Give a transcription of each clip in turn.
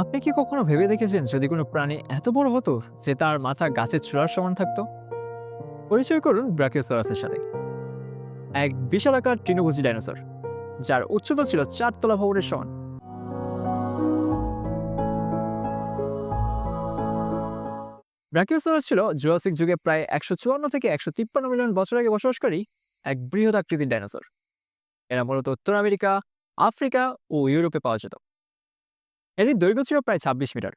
আপনি কি কখনো ভেবে দেখেছেন যদি কোনো প্রাণী এত বড় হতো যে তার মাথা গাছের চূড়ার সমান থাকতো? পরিচয় করুন ব্রাকিওসরাসের সাথে। এক বিশালাকার তৃণভোজী ডাইনোসর, যার উচ্চতা ছিল চারতলা ভবনের সমান। ব্রাকিওসরাস ছিল জুরাসিক যুগে প্রায় একশো চুয়ান্ন থেকে একশো তিপ্পান্ন মিলিয়ন বছর আগে বসবাসকারী এক বৃহৎ আকৃতির ডাইনোসর। এরা মূলত উত্তর আমেরিকা, আফ্রিকা ও ইউরোপে পাওয়া যেত। এর দৈর্ঘ্য ছিল প্রায় ছাব্বিশ মিটার।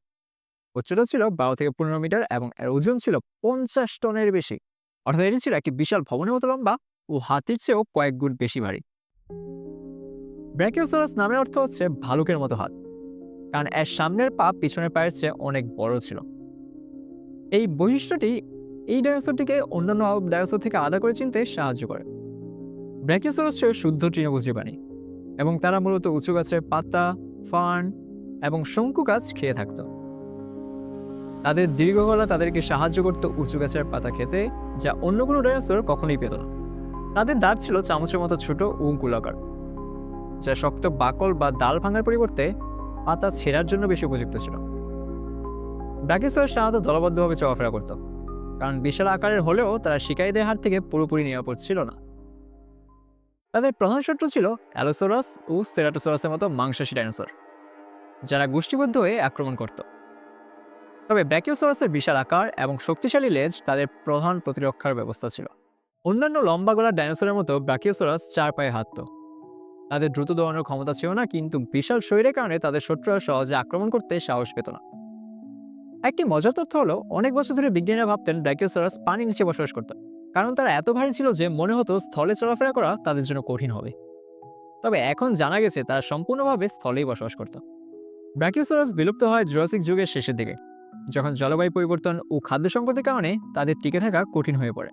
উচ্চতা ছিল বারো থেকে পনেরো মিটার এবং এর ওজন ছিল পঞ্চাশ টনের বেশি। অর্থাৎ এটি ছিল একটি বিশাল ভবনের মতো লম্বা ও হাতির চেয়েও কয়েক গুণ বেশি ভারী। ব্র্যাকিওসারাস নামের অর্থ হচ্ছে ভালুকের মতো হাত, কারণ এর সামনের পা পিছনের পায়ের চেয়ে অনেক বড় ছিল। এই বৈশিষ্ট্যটি এই ডাইনোসরটিকে অন্যান্য ডাইনোসর থেকে আলাদা করে চিনতে সাহায্য করে। ব্র্যাকিওসারাস ছিল শুদ্ধ তৃণভোজী প্রাণী এবং তারা মূলত উঁচু গাছের পাতা, ফার্ন এবং শঙ্কু গাছ খেয়ে থাকত। তাদের দীর্ঘ গলা তাদেরকে সাহায্য করত উঁচু গাছের পাতা খেতে, যা অন্য কোনো ডাইনোসর কখনোই পেত না। তাদের দাঁত ছিল চামচের মতো ছোট ও গোলাকার, যা শক্ত বাকল বা ডাল ভাঙার পরিবর্তে পাতা ছেঁড়ার জন্য বেশি উপযুক্ত ছিল। ব্রাকিসর সাধারণত দলবদ্ধভাবে চলাফেরা করত, কারণ বিশাল আকারের হলেও তারা শিকারীদের হাত থেকে পুরোপুরি নিরাপদ ছিল না। তাদের প্রধান শত্রু ছিল অ্যালোসোরাস ও সেরাটোসোরাসের মতো মাংসাশী ডাইনোসর। যারা গোষ্ঠীবদ্ধ হয়ে আক্রমণ করত। তবে ব্র্যাকিওসরাসের বিশাল আকার এবং শক্তিশালী লেজ তাদের প্রধান প্রতিরক্ষার ব্যবস্থা ছিল। অন্যান্য লম্বা গলার ডাইনোসরের মতো ব্র্যাকিওসরাস চার পায়ে হাঁটত। তাদের দ্রুত দৌড়ানোর ক্ষমতা ছিল না, কিন্তু বিশাল শরীরের কারণে তাদের শত্রুরা সহজে আক্রমণ করতে সাহস পেত না। একটি মজার তথ্য হলো, অনেক বছর ধরে বিজ্ঞানীরা ভাবতেন ব্র্যাকিওসরাস পানির নিচে বসবাস করত, কারণ তারা এত ভারী ছিল যে মনে হতো স্থলে চলাফেরা করা তাদের জন্য কঠিন হবে। তবে এখন জানা গেছে তারা সম্পূর্ণভাবে স্থলেই বসবাস করত। ব্র্যাকিওসরাস বিলুপ্ত হয় জুরাসিক যুগের শেষের দিকে, যখন জলবায়ু পরিবর্তন ও খাদ্য সংকটের কারণে তাদের টিকে থাকা কঠিন হয়ে পড়ে।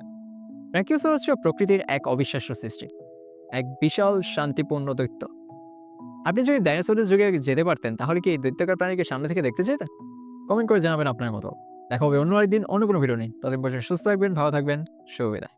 ব্র্যাকিওসরাস ছিল প্রকৃতির এক অবিশ্বাস্য সৃষ্টি, এক বিশাল শান্তিপূর্ণ দৈত্য। আপনি যদি ডাইনোসরের যুগে যেতে পারতেন, তাহলে কি এই দৈত্যকার প্রাণীকে সামনে থেকে দেখতে চাইতেন? কমেন্ট করে জানাবেন আপনার মতো দেখা হবে অন্য আরেকদিন, অন্য কোনো ভিডিও নেই তাদের বসে সুস্থ থাকবেন, ভালো থাকবেন, শুভবিদায়।